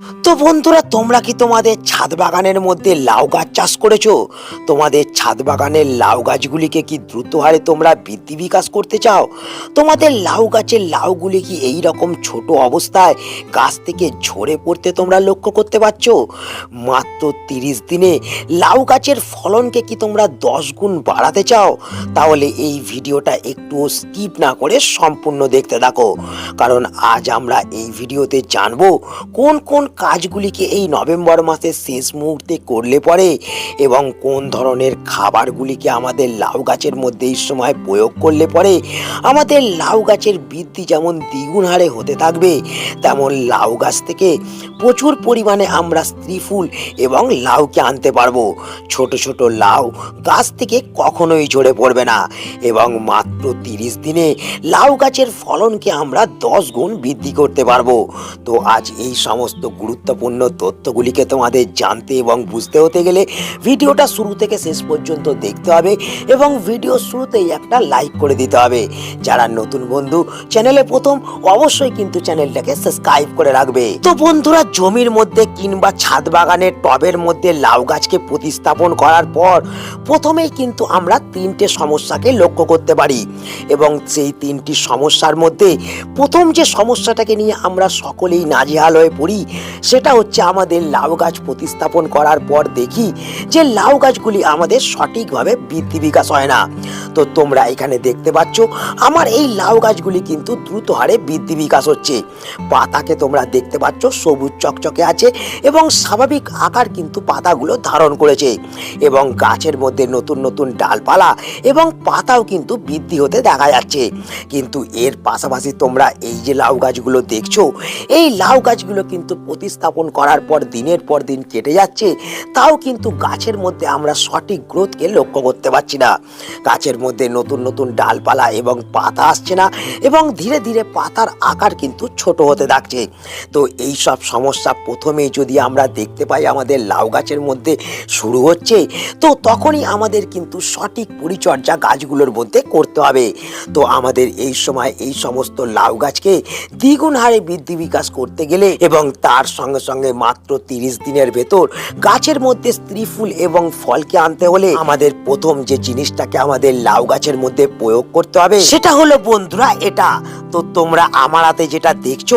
তো বন্ধুরা, তোমরা কি তোমাদের ছাদ বাগানের মধ্যে লাউ গাছ চাষ করেছ? তোমাদের ছাদ বাগানের লাউ গাছগুলিকে কি দ্রুত হারে তোমরা বৃদ্ধি বিকাশ করতে চাও? তোমাদের লাউ গাছের লাউগুলি কি এই রকম ছোট অবস্থায় গাছ থেকে ঝরে পড়তে তোমরা লক্ষ্য করতে পারছ? মাত্র তিরিশ দিনে লাউ গাছের ফলনকে কি তোমরা দশ গুণ বাড়াতে চাও? তাহলে এই ভিডিওটা একটু স্কিপ না করে সম্পূর্ণ দেখতে থাকো। কারণ আজ আমরা এই ভিডিওতে জানব কোন কোন কাজগুলিকে এই নভেম্বর মাসের শেষ মুহূর্তে করলে পরে? এবং কোন ধরনের খাবারগুলিকে আমাদের লাউ গাছের মধ্যে এই সময় প্রয়োগ করলে পরে? আমাদের লাউ গাছের বৃদ্ধি যেমন দ্বিগুণ হারে হতে থাকবে, তেমন লাউ গাছ থেকে প্রচুর পরিমাণে আমরা স্ত্রী ফুল এবং লাউকে আনতে পারব। ছোট ছোট লাউ গাছ থেকে কখনোই ঝরে পড়বে না এবং মাত্র তিরিশ দিনে লাউ গাছের ফলনকে আমরা দশ গুণ বৃদ্ধি করতে পারব। তো আজ এই সমস্ত গুরুত্বপূর্ণ তথ্যগুলিকে তোমাদের জানতে এবং বুঝতে হতে গেলে ভিডিওটা শুরু থেকে শেষ পর্যন্ত দেখতে হবে এবং ভিডিও শুরুতেই একটা লাইক করে দিতে হবে। যারা নতুন বন্ধু, চ্যানেলে প্রথম, অবশ্যই কিন্তু চ্যানেলটাকে সাবস্ক্রাইব করে রাখবে। তো বন্ধুরা, জমির মধ্যে কিংবা ছাদ বাগানের টবের মধ্যে লাউ গাছকে প্রতিস্থাপন করার পর প্রথমেই কিন্তু আমরা তিনটে সমস্যাকে লক্ষ্য করতে পারি এবং সেই তিনটি সমস্যার মধ্যে প্রথম যে সমস্যাটাকে নিয়ে আমরা সকলেই নাজেহাল হয়ে পড়ি সেটা হচ্ছে আমাদের লাউ গাছ প্রতিস্থাপন করার পর দেখি যে লাউ গাছগুলি আমাদের সঠিকভাবে বৃদ্ধি বিকাশ হয় না। তো তোমরা এখানে দেখতে পাচ্ছ, আমার এই লাউ গাছগুলি কিন্তু দ্রুত হারে বৃদ্ধি বিকাশ হচ্ছে। পাতাকে তোমরা দেখতে পাচ্ছ, সবুজ চকচকে আছে এবং স্বাভাবিক আকার কিন্তু পাতাগুলো ধারণ করেছে এবং গাছের মধ্যে নতুন নতুন ডালপালা এবং পাতাও কিন্তু বৃদ্ধি হতে দেখা যাচ্ছে। কিন্তু এর পাশাপাশি তোমরা এই যে লাউ গাছগুলো দেখছ, এই লাউ গাছগুলো কিন্তু প্রতিস্থাপন করার পর দিনের পর দিন কেটে যাচ্ছে, তাও কিন্তু গাছের মধ্যে আমরা সঠিক গ্রোথকে লক্ষ্য করতে পারছি না। গাছের মধ্যে নতুন নতুন ডালপালা এবং পাতা আসছে না এবং ধীরে ধীরে পাতার আকার কিন্তু ছোট হতে থাকছে। তো এই সব সমস্যা প্রথমেই যদি আমরা দেখতে পাই আমাদের লাউ গাছের মধ্যে শুরু হচ্ছে, তো তখনই আমাদের কিন্তু সঠিক পরিচর্যা গাছগুলোর মধ্যে করতে হবে। তো আমাদের এই সময় এই সমস্ত লাউ গাছকে দ্বিগুণ হারে বৃদ্ধি বিকাশ করতে গেলে এবং তার সঙ্গে সঙ্গে মাত্র তিরিশ দিনের ভেতর গাছের মধ্যে স্ত্রী ফুল এবং ফলকে আনতে হলে আমাদের প্রথম যে জিনিসটাকে আমাদের লাউ গাছের মধ্যে প্রয়োগ করতে হবে, সেটা হলো বন্ধুরা এটা। তো তোমরা আমার হাতে যেটা দেখছ,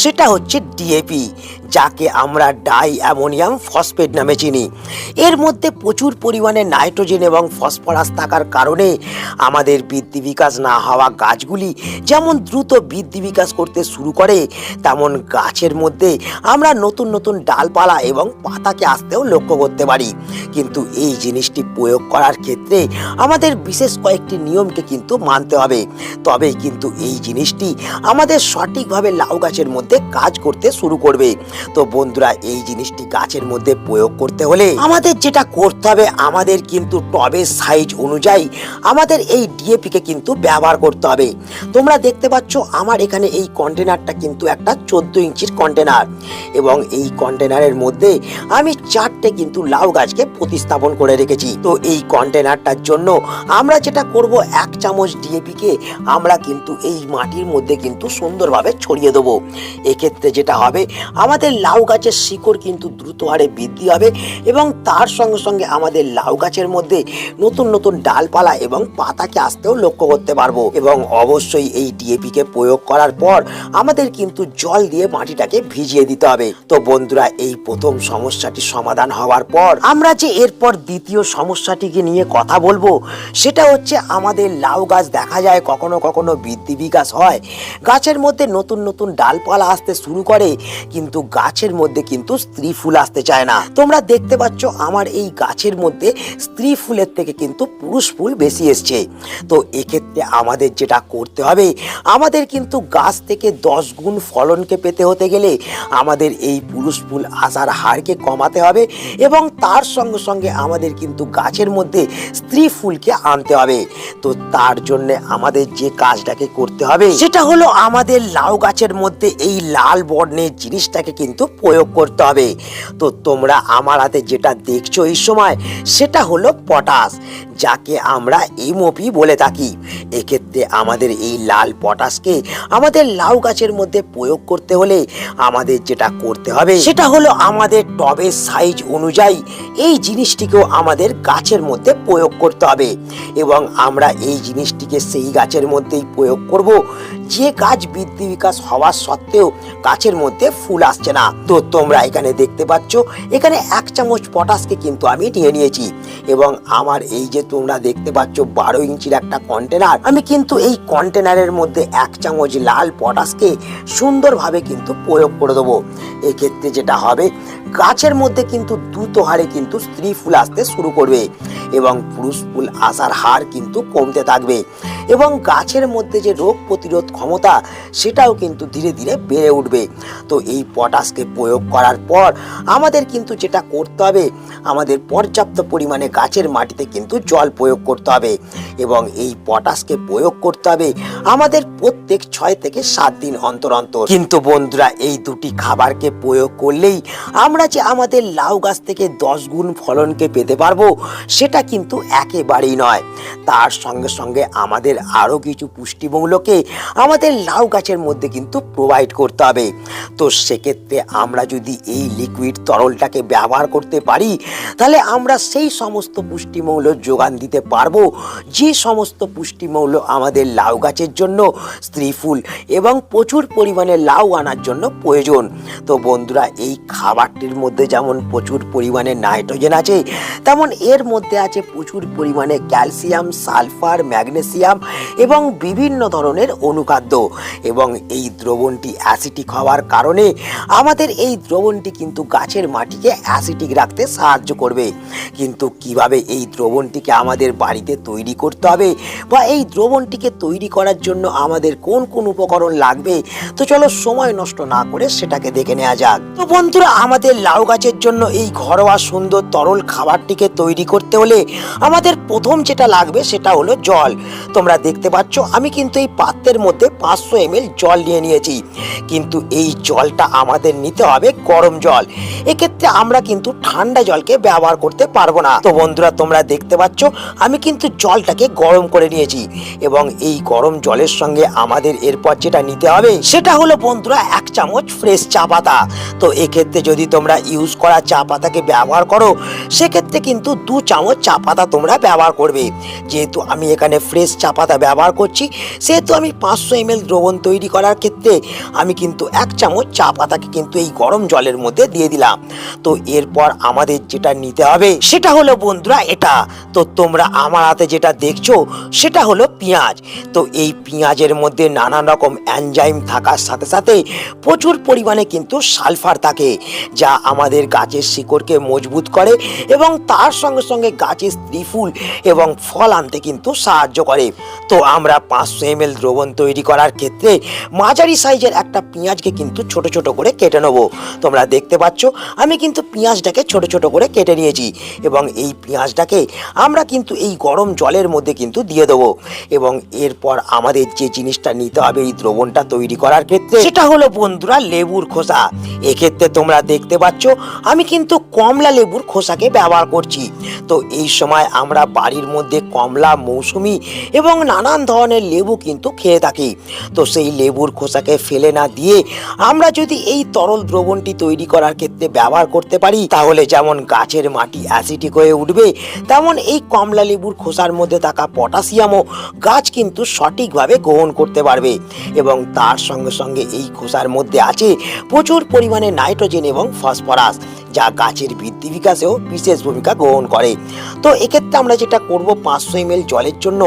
সেটা হচ্ছে ডিএপি যাকে আমরা ডাই অ্যামোনিয়াম ফসফেট নামে চিনি। এর মধ্যে প্রচুর পরিমাণে নাইট্রোজেন এবং ফসফরাস থাকার কারণে আমাদের বৃদ্ধি বিকাশ না হওয়া গাছগুলি যেমন দ্রুত বৃদ্ধি বিকাশ করতে শুরু করে, তেমন গাছের মধ্যে আমরা নতুন নতুন ডালপালা এবং পাতাকে আসতেও লক্ষ্য করতে পারি। কিন্তু এই জিনিসটি প্রয়োগ করার ক্ষেত্রে আমাদের বিশেষ কয়েকটি নিয়মকে কিন্তু মানতে হবে। তবেই কিন্তু এই জিনিসটি আমাদের সঠিকভাবে লাউ গাছের মধ্যে কাজ করতে শুরু করবে। তো বন্ধুরা, এই জিনিসটি গাছের মধ্যে প্রয়োগ করতে হলে আমাদের যেটা করতে হবে, আমাদের কিন্তু টবের সাইজ অনুযায়ী আমাদের এই ডিএপি কে কিন্তু ব্যবহার করতে হবে। তোমরা দেখতে পাচ্ছ, আমার এখানে এই কন্টেনারটা কিন্তু একটা চোদ্দ ইঞ্চির কন্টেনার এবং এই কন্টেনারের মধ্যে আমি চারটে কিন্তু লাউ গাছকে প্রতিস্থাপন করে রেখেছি। তো এই কন্টেনারটার জন্য আমরা যেটা করব, এক চামচ ডিএপি কে আমরা কিন্তু এই মাটির মধ্যে কিন্তু সুন্দরভাবে ছড়িয়ে দেবো। এক্ষেত্রে যেটা হবে, আমাদের লাউ গাছের শিকড় কিন্তু দ্রুত হারে বৃদ্ধি হবে এবং তার সঙ্গে সঙ্গে আমাদের লাউ গাছের মধ্যে নতুন নতুন ডালপালা এবং পাতাকে আসতেও লক্ষ্য করতে পারব। এবং অবশ্যই এই ডিএপি কে প্রয়োগ করার পর আমাদের কিন্তু জল দিয়ে মাটিটাকে ভিজিয়ে দিতে হবে। তো বন্ধুরা, এই প্রথম সমস্যাটি সমাধান হওয়ার পর আমরা যে এরপর দ্বিতীয় সমস্যাটিকে নিয়ে কথা বলব, সেটা হচ্ছে আমাদের লাউ গাছ দেখা যায় কখনো কখনো বৃদ্ধি বিকাশ হয়। গাছের মধ্যে নতুন নতুন ডালপালা আসতে শুরু করে, কিন্তু গাছের মধ্যে কিন্তু স্ত্রী ফুল আসতে চায় না। তোমরা দেখতে পাচ্ছ আমার এই গাছের মধ্যে স্ত্রী ফুলের থেকে কিন্তু পুরুষ ফুল বেশি এসছে। তো এক্ষেত্রে আমাদের যেটা করতে হবে, আমাদের কিন্তু গাছ থেকে দশ গুণ ফলনকে পেতে হতে গেলে আমাদের এই পুরুষ ফুল আসার হারকে কমাতে হবে এবং তার সঙ্গে সঙ্গে আমাদের কিন্তু গাছের মধ্যে স্ত্রী ফুলকে আনতে হবে। তো তার জন্য আমাদের যে কাজটাকে করতে হবে সেটা হলো আমাদের লাউ গাছের মধ্যে এই লাল বর্ণের জিনিসটাকে কিন্তু প্রয়োগ করতে হবে। তো তোমরা আমার হাতে যেটা দেখছ এই সময়, সেটা হলো পটাশ, যাকে আমরা এমওপি বলে থাকি। এক্ষেত্রে আমাদের এই লাল পটাশকে আমাদের লাউ গাছের মধ্যে প্রয়োগ করতে হলে আমাদের যেটা করতে হবে, সেটা হলো আমাদের টবের সাইজ অনুযায়ী এই জিনিসটিকেও আমাদের গাছের মধ্যে প্রয়োগ করতে হবে। এবং আমরা এই জিনিসটিকে সেই গাছের মধ্যেই প্রয়োগ করব। যে গাছ বৃদ্ধি বিকাশ হওয়ার সত্ত্বেও গাছের মধ্যে ফুল আসছে না। তো তোমরা এখানে দেখতে পাচ্ছ, এখানে এক চামচ পটাশকে কিন্তু আমি নিয়ে নিয়েছি। এবং আমার এই যে তোমরা দেখতে পাচ্ছ, বারো ইঞ্চির একটা কন্টেনার আমি কিন্তু এই কন্টেনারের মধ্যে এক চামচ লাল পটাশকে সুন্দরভাবে কিন্তু প্রয়োগ করে দেবো। এক্ষেত্রে যেটা হবে, গাছের মধ্যে কিন্তু দ্রুত হারে কিন্তু স্ত্রী ফুল আসতে শুরু করবে এবং পুরুষ ফুল আসার হার কিন্তু কমতে থাকবে। এবং গাছের মধ্যে যে রোগ প্রতিরোধ ক্ষমতা সেটাও কিন্তু ধীরে ধীরে বেড়ে উঠবে। তো এই পটাশকে প্রয়োগ করার পর আমাদের কিন্তু যেটা করতে হবে, আমাদের পর্যাপ্ত পরিমাণে গাছের মাটিতে কিন্তু জল প্রয়োগ করতে হবে এবং এই পটাশকে প্রয়োগ করতে হবে আমাদের প্রত্যেক ছয় থেকে সাত দিন অন্তর অন্তর। কিন্তু বন্ধুরা, এই দুটি খাবারকে প্রয়োগ করলেই আমরা যে আমাদের লাউ গাছ থেকে দশ গুণ ফলনকে পেতে পারব, সেটা কিন্তু একেবারেই নয়। তার সঙ্গে সঙ্গে আমাদের আরও কিছু পুষ্টিমূল্যকে আমাদের লাউ গাছের মধ্যে কিন্তু প্রোভাইড করতে হবে। তো সেক্ষেত্রে আমরা যদি এই লিকুইড তরলটাকে ব্যবহার করতে পারি, তাহলে আমরা সেই সমস্ত পুষ্টিমূল্য যোগান দিতে পারব, যে সমস্ত পুষ্টিমূল্য আমাদের লাউ গাছের জন্য স্ত্রী ফুল এবং প্রচুর পরিমাণে লাউ আনার জন্য প্রয়োজন। তো বন্ধুরা, এই খাবারটির মধ্যে যেমন প্রচুর পরিমাণে নাইট্রোজেন আছে, তেমন এর মধ্যে আছে প্রচুর পরিমাণে ক্যালসিয়াম, সালফার, ম্যাগনেসিয়াম এবং বিভিন্ন ধরনের অনুখাদ্য। এবং এই দ্রবণটি অ্যাসিটিক হওয়ার কারণে আমাদের এই দ্রবণটি কিন্তু গাছের মাটিকে অ্যাসিটিক রাখতে সাহায্য করবে। কিন্তু কীভাবে এই দ্রবণটিকে আমাদের বাড়িতে তৈরি করতে হবে বা এই দ্রবণটিকে তৈরি করার জন্য আমাদের কোন কোন উপকরণ লাগবে? তো চলো সময় নষ্ট না করে সেটাকে দেখে নেওয়া যাক। তো বন্ধুরা, আমাদের লাউ গাছের জন্য এই ঘরোয়া সুন্দর তরল খাবারটিকে তৈরি করতে হলে আমাদের প্রথম যেটা লাগবে সেটা হলো জল। তোমরা দেখতে পাচ্ছ, আমি কিন্তু এই পাত্রের মধ্যে পাঁচশো এম জল নিয়ে নিয়েছি। কিন্তু এই জলটা আমাদের নিতে হবে গরম জল। এক্ষেত্রে আমরা কিন্তু ঠান্ডা জলকে ব্যবহার করতে পারব না। তো বন্ধুরা, তোমরা দেখতে পাচ্ছ, আমি কিন্তু জলটাকে গরম করে নিয়েছি এবং এই গরম জলের সঙ্গে আমাদের এরপর যেটা নিতে হবে, সেটা হলো বন্ধুরা, এক চামচ ফ্রেশ চা পাতা। তো এক্ষেত্রে যদি তোমরা ইউজ করা চা পাতাকে ব্যবহার করো, সেক্ষেত্রে কিন্তু দু চামচ চা পাতা তোমরা ব্যবহার করবে। যেহেতু আমি এখানে ফ্রেশ চা পাতা ব্যবহার করছি, সেহেতু আমি পাঁচশো এম দ্রবণ তৈরি করার ক্ষেত্রে আমি কিন্তু এক চামচ চা পাতাকে কিন্তু এই গরম জলের মধ্যে দিয়ে দিলাম। তো এরপর আমাদের যেটা নিতে হবে, সেটা হলো বন্ধুরা এটা। তো তোমরা আমার হাতে যেটা দেখছ, সেটা হলো পেঁয়াজ। তো এই পেঁয়াজের মধ্যে নানান রকম অ্যানজাইম থাকার সাথে সাথে প্রচুর পরিমাণে কিন্তু সালফার থাকে, যা আমাদের গাছের শিকড়কে মজবুত করে এবং তার সঙ্গে সঙ্গে গাছের স্ত্রী ফুল এবং ফল আনতে কিন্তু সাহায্য করে। তো আমরা পাঁচশো এম দ্রবণ তৈরি করার ক্ষেত্রে মাঝারি সাইজের একটা পেঁয়াজকে কিন্তু ছোট ছোট করে কেটে নেব। তোমরা দেখতে পাচ্ছ, আমি কিন্তু পেঁয়াজটাকে ছোট ছোট করে কেটে নিয়েছি এবং এই পেঁয়াজটাকে আমরা কিন্তু এই গরম জলের মধ্যে কিন্তু দিয়ে দেবো। এবং এরপর আমাদের যে জিনিসটা নিতে হবে এই দ্রবণটা তৈরি করার ক্ষেত্রে সেটা হলো বন্ধুরা লেবুর খোসা। এক্ষেত্রে তোমরা দেখতে পাচ্ছ, আমি কিন্তু কমলা লেবুর খোসাকে ব্যবহার করছি। তো এই সময় আমরা বাড়ির মধ্যে কমলা, মৌসুমি এবং নানান ধরনের লেবু কিন্তু খেয়ে থাকি। তো সেই লেবুর খোসাকে ফেলে না দিয়ে আমরা যদি এই তরল দ্রবণটি তৈরি করার ক্ষেত্রে ব্যবহার করতে পারি, তাহলে যেমন গাছের মাটি অ্যাসিডিক হয়ে উঠবে, তেমন এই কমলা লেবুর খোসার মধ্যে থাকা পটাশিয়ামও গাছ কিন্তু সঠিকভাবে গ্রহণ করতে পারবে। এবং তার সঙ্গে সঙ্গে এই খোসার মধ্যে আছে প্রচুর পরিমাণে নাইট্রোজেন এবং ফসফরাস যা গাছের বৃদ্ধি বিকাশেও বিশেষ ভূমিকা গ্রহণ করে। তো এক্ষেত্রে আমরা যেটা করব পাঁচশো এম জলের জন্য,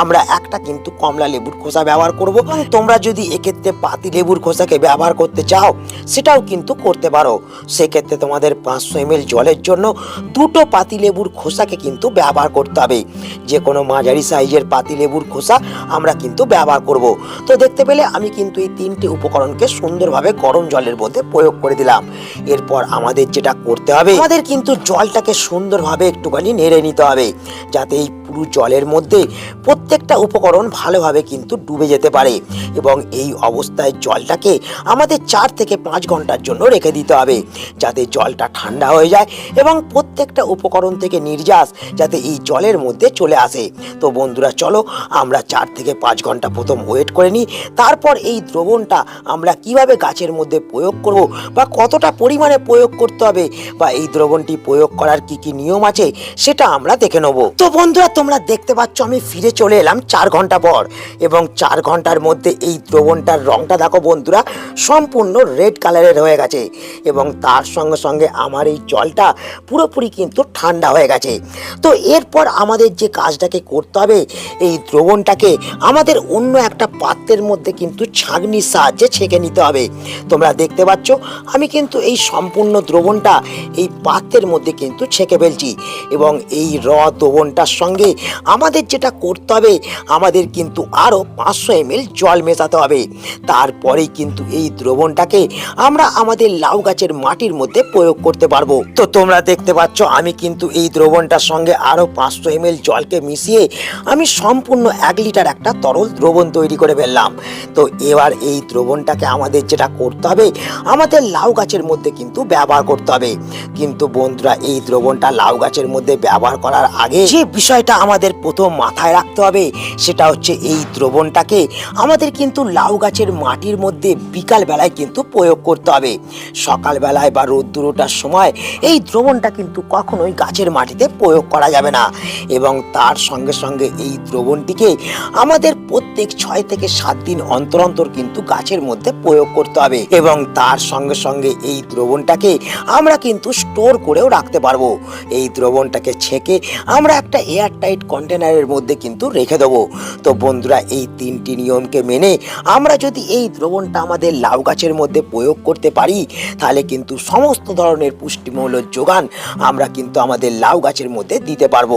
আমরা একটা কিন্তু কমলা লেবুর খোসা ব্যবহার করব। তোমরা যদি এক্ষেত্রে পাতি লেবুর খোসাকে ব্যবহার করতে চাও, সেটাও কিন্তু করতে পারো। সেক্ষেত্রে তোমাদের পাঁচশো এম জলের জন্য দুটো পাতি লেবুর খোসাকে কিন্তু ব্যবহার করতে হবে। যে কোনো মাঝারি সাইজের পাতি লেবুর খোসা আমরা কিন্তু ব্যবহার করব। তো দেখতে পেলে আমি কিন্তু এই তিনটি উপকরণকে সুন্দরভাবে গরম জলের মধ্যে প্রয়োগ করে দিলাম। এরপর আমাদের যেটা যেটা করতে হবে। আমাদের কিন্তু জলটাকে সুন্দরভাবে একটুখানি নেড়ে নিতে হবে, যাতে এই পুরো জলের মধ্যে প্রত্যেকটা উপকরণ ভালোভাবে কিন্তু ডুবে যেতে পারে এবং এই অবস্থায় জলটাকে আমাদের চার থেকে পাঁচ ঘণ্টার জন্য রেখে দিতে হবে, যাতে জলটা ঠান্ডা হয়ে যায় এবং প্রত্যেকটা উপকরণ থেকে নির্যাস যাতে এই জলের মধ্যে চলে আসে। তো বন্ধুরা, চলো আমরা চার থেকে পাঁচ ঘণ্টা প্রথম ওয়েট করে নিই, তারপর এই দ্রবণটা আমরা কীভাবে গাছের মধ্যে প্রয়োগ করব বা কতটা পরিমাণে প্রয়োগ করতে হবে বা এই দ্রবণটি প্রয়োগ করার কি কি নিয়ম আছে, সেটা আমরা দেখে নেব। তো বন্ধুরা, তোমরা দেখতে পাচ্ছ আমি ফিরে চলে এলাম চার ঘণ্টা পর। এবং চার ঘণ্টার মধ্যে এই দ্রবণটার রংটা দেখো বন্ধুরা, সম্পূর্ণ রেড কালারের হয়ে গেছে। এবং তার সঙ্গে সঙ্গে আমার এই জলটা পুরোপুরি কিন্তু ঠান্ডা হয়ে গেছে। তো এরপর আমাদের যে কাজটাকে করতে হবে, এই দ্রবণটাকে আমাদের অন্য একটা পাত্রের মধ্যে কিন্তু ছাঁকনির সাহায্যে ছেঁকে নিতে হবে। তোমরা দেখতে পাচ্ছ, আমি কিন্তু এই সম্পূর্ণ দ্রবণটা এই পাত্রের মধ্যে কিন্তু ছেঁকে ফেলছি। এবং এই র দ্রবণটার সঙ্গে আমাদের যেটা করতে হবে, আমাদের কিন্তু আরও পাঁচশো এমএল জল মেশাতে হবে। তারপরেই কিন্তু এই দ্রবণটাকে আমরা আমাদের লাউ গাছের মাটির মধ্যে প্রয়োগ করতে পারব। তো তোমরা দেখতে পাচ্ছ, আমি কিন্তু এই দ্রবণটার সঙ্গে আরও পাঁচশো এমএল জলকে মিশিয়ে আমি সম্পূর্ণ এক লিটার একটা তরল দ্রবণ তৈরি করে ফেললাম। তো এবার এই দ্রবণটাকে আমাদের যেটা করতে হবে, আমাদের লাউ গাছের মধ্যে কিন্তু ব্যবহার করতে হবে কিন্তু বন্ধুরা, এই দ্রবণটা লাউ গাছের মধ্যে ব্যবহার করার আগে যে বিষয়টা আমাদের প্রথম মাথায় রাখতে হবে, সেটা হচ্ছে এই দ্রবণটাকে আমাদের কিন্তু লাউ গাছের মাটির মধ্যে বিকাল বেলায় কিন্তু প্রয়োগ করতে হবে। সকালবেলায় বা রোদ্দুরোটার সময় এই দ্রবণটা কিন্তু কখনোই গাছের মাটিতে প্রয়োগ করা যাবে না। এবং তার সঙ্গে সঙ্গে এই দ্রবণটিকে আমাদের প্রত্যেক ছয় থেকে সাত দিন অন্তর অন্তর কিন্তু গাছের মধ্যে প্রয়োগ করতে হবে। এবং তার সঙ্গে সঙ্গে এই দ্রবণটাকে আমরা কিন্তু স্টোর করেও রাখতে পারব। এই দ্রবণটাকে ছেঁকে আমরা একটা এয়ার টাইট কন্টেনারের মধ্যে কিন্তু রেখে দেবো। তো বন্ধুরা, এই তিনটি নিয়মকে মেনে আমরা যদি এই দ্রবণটা আমাদের লাউ গাছের মধ্যে প্রয়োগ করতে পারি, তাহলে কিন্তু সমস্ত ধরনের পুষ্টিমূল্য যোগান আমরা কিন্তু আমাদের লাউ গাছের মধ্যে দিতে পারব।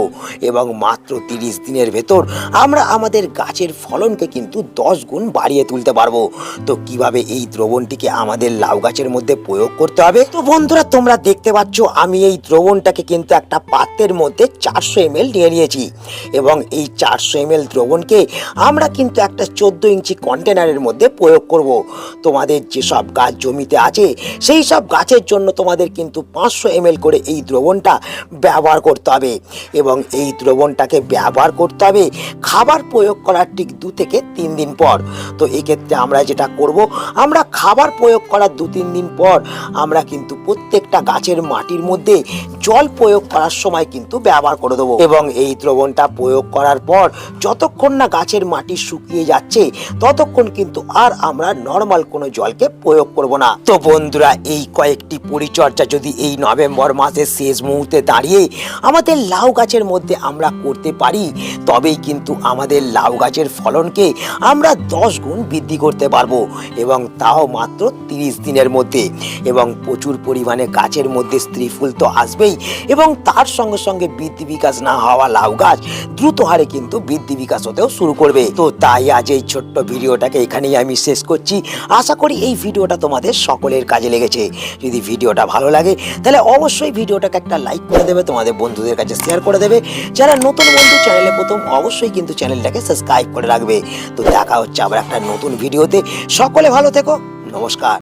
এবং মাত্র তিরিশ দিনের ভেতর আমরা আমাদের গাছের ফলনকে কিন্তু দশ গুণ বাড়িয়ে তুলতে পারব। তো কীভাবে এই দ্রবণটিকে আমাদের লাউ গাছের মধ্যে প্রয়োগ করতে হবে? তো বন্ধুরা তোমরা দেখতে পাচ্ছ, আমি এই দ্রবণটাকে কিন্তু একটা পাত্রের মধ্যে চারশো এমএল নিয়ে নিয়েছি। এবং এই চারশো এমএল দ্রবণকে আমরা কিন্তু একটা চোদ্দ ইঞ্চি কন্টেনারের মধ্যে প্রয়োগ করব। তোমাদের যেসব গাছ জমিতে আছে, সেই সব গাছের জন্য তোমাদের কিন্তু পাঁচশো এমএল করে এই দ্রবণটা ব্যবহার করতে হবে। এবং এই দ্রবণটাকে ব্যবহার করতে হবে খাবার প্রয়োগ করার ঠিক দু থেকে তিন দিন পর। তো এক্ষেত্রে আমরা যেটা করব, আমরা খাবার প্রয়োগ করার দু তিন দিন পর আমরা কিন্তু প্রত্যেকটা গাছের মাটির মধ্যে জল প্রয়োগ করার সময় কিন্তু ব্যবহার করে দেবো। এবং এই দ্রবণটা প্রয়োগ করার পর যতক্ষণ না গাছের মাটি শুকিয়ে যাচ্ছে, ততক্ষণ কিন্তু আর আমরা নর্মাল কোনো জলকে প্রয়োগ করব না। তো বন্ধুরা, এই কয়েকটি পরিচর্যা যদি এই নভেম্বর মাসের শেষ মুহূর্তে দাঁড়িয়ে আমাদের লাউ গাছের মধ্যে আমরা করতে পারি, তবেই কিন্তু আমাদের লাউ গাছের ফলনকে আমরা দশ গুণ বৃদ্ধি করতে পারব, এবং তাও মাত্র তিরিশ দিনের মধ্যে। এবং প্রচুর পরিমাণে গাছের মধ্যে স্ত্রী ফুল তো আসবেই এবং তার সঙ্গে সঙ্গে বৃদ্ধি বিকাশ না হওয়া লাউ গাছ দ্রুত হারে কিন্তু বৃদ্ধি বিকাশ হতেও শুরু করবে। তো তাই আজ এই ছোট্ট ভিডিওটাকে এখানেই আমি শেষ করছি। আশা করি এই ভিডিওটা তোমাদের সকলের কাজে লেগেছে। যদি ভিডিওটা ভালো লাগে, তাহলে অবশ্যই ভিডিওটাকে একটা লাইক করে দেবে, তোমাদের বন্ধুদের কাছে শেয়ার করে দেবে। যারা নতুন বন্ধু, চ্যানেলে প্রথম, অবশ্যই কিন্তু চ্যানেলটাকে সাবস্ক্রাইব করে রাখবে। তো দেখা হচ্ছে আবার একটা নতুন ভিডিওতে। সকলে ভালো থেকো, নমস্কার।